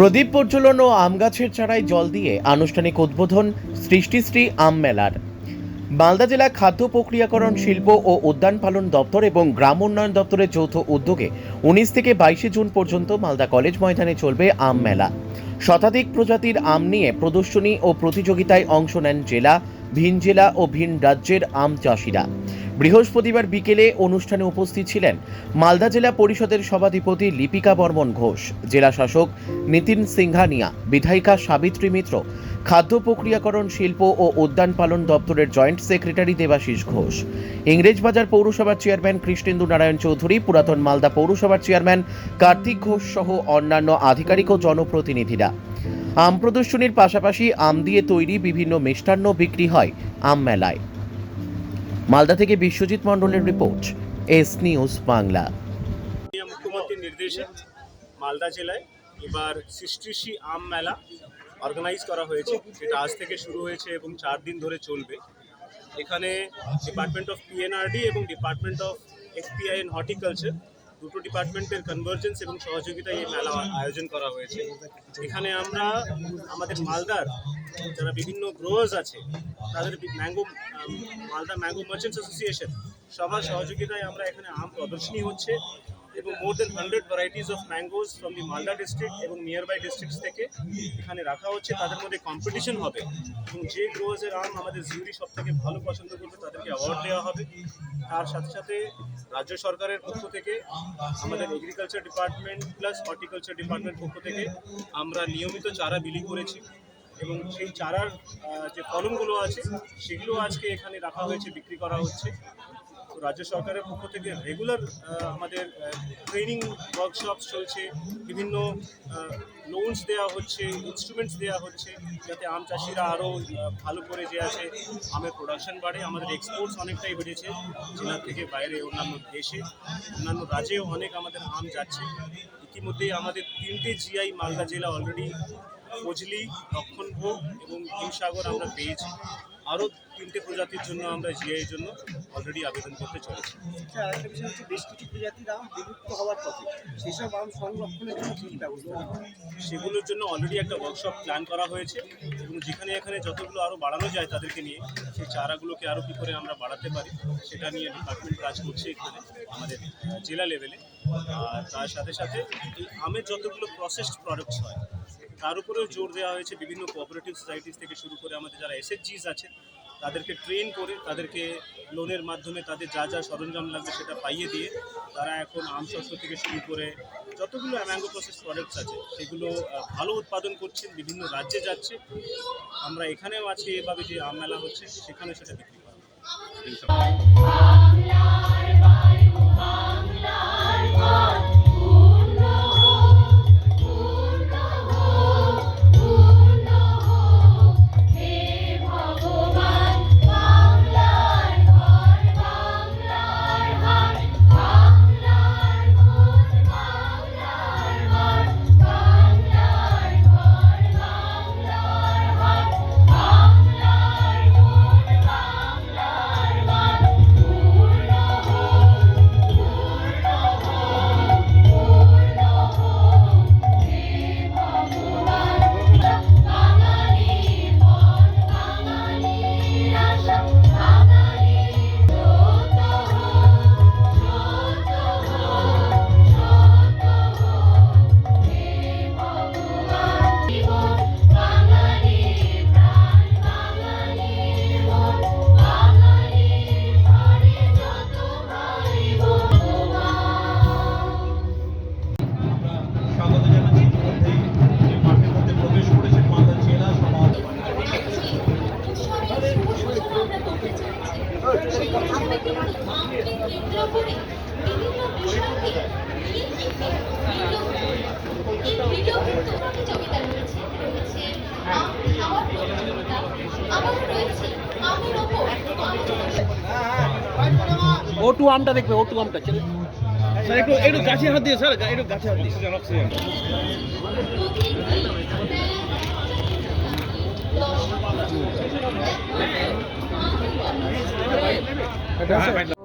প্রদীপ প্রজ্বলন ও আম গাছের চারায় জল দিয়ে আনুষ্ঠানিক উদ্বোধন সৃষ্টিশ্রী আম মেলার। মালদা জেলা খাদ্য প্রক্রিয়াকরণ শিল্প ও উদ্যান পালন দপ্তর এবং গ্রাম উন্নয়ন দপ্তরের যৌথ উদ্যোগে উনিশ থেকে বাইশে জুন পর্যন্ত মালদা কলেজ ময়দানে চলবে আম মেলা। শতাধিক প্রজাতির আম নিয়ে প্রদর্শনী ও প্রতিযোগিতায় অংশ নেন জেলা, ভিন জেলা ও ভিন রাজ্যের আম চাষিরা। বৃহস্পতিবার বিকেলে অনুষ্ঠানে উপস্থিত ছিলেন মালদা জেলা পরিষদের সভাধিপতি লিপিকা বর্মন ঘোষ, জেলা শাসক নিতিন সিংহানিয়া, বিধায়িকা সাবিত্রী মিত্র, খাদ্য প্রক্রিয়াকরণ শিল্প ও উদ্যান পালন দপ্তরের জয়েন্ট সেক্রেটারি দেবাশিস ঘোষ। ইংরেজবাজার পৌরসভার চেয়ারম্যান কৃষ্ণেন্দু নারায়ণ চৌধুরী, পুরাতন মালদা পৌরসভার চেয়ারম্যান কার্তিক ঘোষ সহ অন্যান্য আধিকারিক ও জনপ্রতিনিধিরা। আম প্রদর্শনীর পাশাপাশি আম দিয়ে তৈরি বিভিন্ন মিষ্টান্ন বিক্রি হয় আম মেলায়। মালদা থেকে বিশ্বজিৎ মণ্ডলের রিপোর্ট, এস নিউজ বাংলা। মুখ্যমন্ত্রীর নির্দেশে মালদা জেলায় এবার সৃষ্টিশ্রী আম মেলা অর্গানাইজ করা হয়েছে। যেটা আজ থেকে শুরু হয়েছে এবং চার দিন ধরে চলবে। এখানে ডিপার্টমেন্ট অফ পিএনআরডি এবং department of FPI and horticulture দুটো ডিপার্টমেন্টের কনভার্জেন্স এবং সহযোগিতায় এই মেলা আয়োজন করা হয়েছে। এখানে আমরা আমাদের মালদার যারা বিভিন্ন গ্রোয়ার্স আছে, তাদের mango Malda mango merchants association সবার সহযোগিতায় আমরা এখানে আম প্রদর্শনী হচ্ছে। এবং more than hundred varieties of mangoes from the Malda district এবং নিয়ার বাই ডিস্ট্রিক্টস থেকে এখানে রাখা হচ্ছে। তাদের মধ্যে কম্পিটিশন হবে এবং যে গ্রোয়ার্সের আম আমাদের জিউরি সব থেকে ভালো পছন্দ করবে, তাদেরকে অ্যাওয়ার্ড দেওয়া হবে। তার সাথে সাথে রাজ্য সরকারের পক্ষ থেকে, আমাদের agriculture department plus horticulture department পক্ষ থেকে আমরা নিয়মিত চারা বিলি করেছি এবং সেই চারার যে ফলনগুলো আছে, সেগুলো আজকে এখানে রাখা হয়েছে, বিক্রি করা হচ্ছে। রাজ্য সরকারের পক্ষ থেকে রেগুলার আমাদের ট্রেনিং ওয়ার্কশপস চলছে, বিভিন্ন লোনস দেওয়া হচ্ছে ইনস্ট্রুমেন্টস দেওয়া হচ্ছে, যাতে আম চাষিরা আরও ভালো করে যে আছে, আমের প্রোডাকশন বাড়ে। আমাদের এক্সপোর্টস অনেকটাই বেড়েছে জেলা থেকে বাইরে অন্যান্য দেশে, অন্যান্য রাজ্যেও অনেক আমাদের আম যাচ্ছে। ইতিমধ্যেই আমাদের তিনটে জিআই মালদা জেলা অলরেডি ফজলি লক্ষণভোগ এবং হিমসাগর আমরা পেয়েছি। আরও তিনটে প্রজাতির জন্য আমরা জিআই জন্য অলরেডি আবেদন করতে চলেছি। আরেকটা বিষয় হচ্ছে বেশ কিছু প্রজাতির আম বিলুপ্ত হওয়ার পথে সেসব আম সংরক্ষণের জন্য কী কী ব্যবস্থা সেগুলোর জন্য অলরেডি একটা ওয়ার্কশপ প্ল্যান করা হয়েছে এবং যেখানে এখানে যতগুলো আরও বাড়ানো যায় তাদেরকে নিয়ে সেই চারাগুলোকে আরও কী করে আমরা বাড়াতে পারি সেটা নিয়ে ডিপার্টমেন্ট কাজ করছে এখানে আমাদের জেলা লেভেলে আর তার সাথে সাথে এই আমের যতগুলো প্রসেসড প্রোডাক্টস হয় তার উপরেও জোর দেওয়া হয়েছে বিভিন্ন কোঅপারেটিভ সোসাইটিস থেকে শুরু করে আমাদের যারা এসএসজিস আছে তাদেরকে ট্রেন করে, তাদেরকে লোনের মাধ্যমে তাদের যা যা সরঞ্জাম লাগবে সেটা পাইয়ে দিয়ে তারা এখন আম শস্য থেকে শুরু করে যতগুলো ম্যাঙ্গো প্রসেস প্রোডাক্টস আছে, সেগুলো ভালো উৎপাদন করছেন, বিভিন্ন রাজ্যে যাচ্ছে। আমরা এখানেও আছি, এভাবে যে আম মেলা হচ্ছে সেখানে সেটা বিক্রি করা ওপর ওটু আমটা দেখবে ওটু আমটা ছেলে। স্যার একটু একটু গাছে হাত দিয়ে স্যার একটু গাছে হাত দিয়ে। দর্শক Ja, mein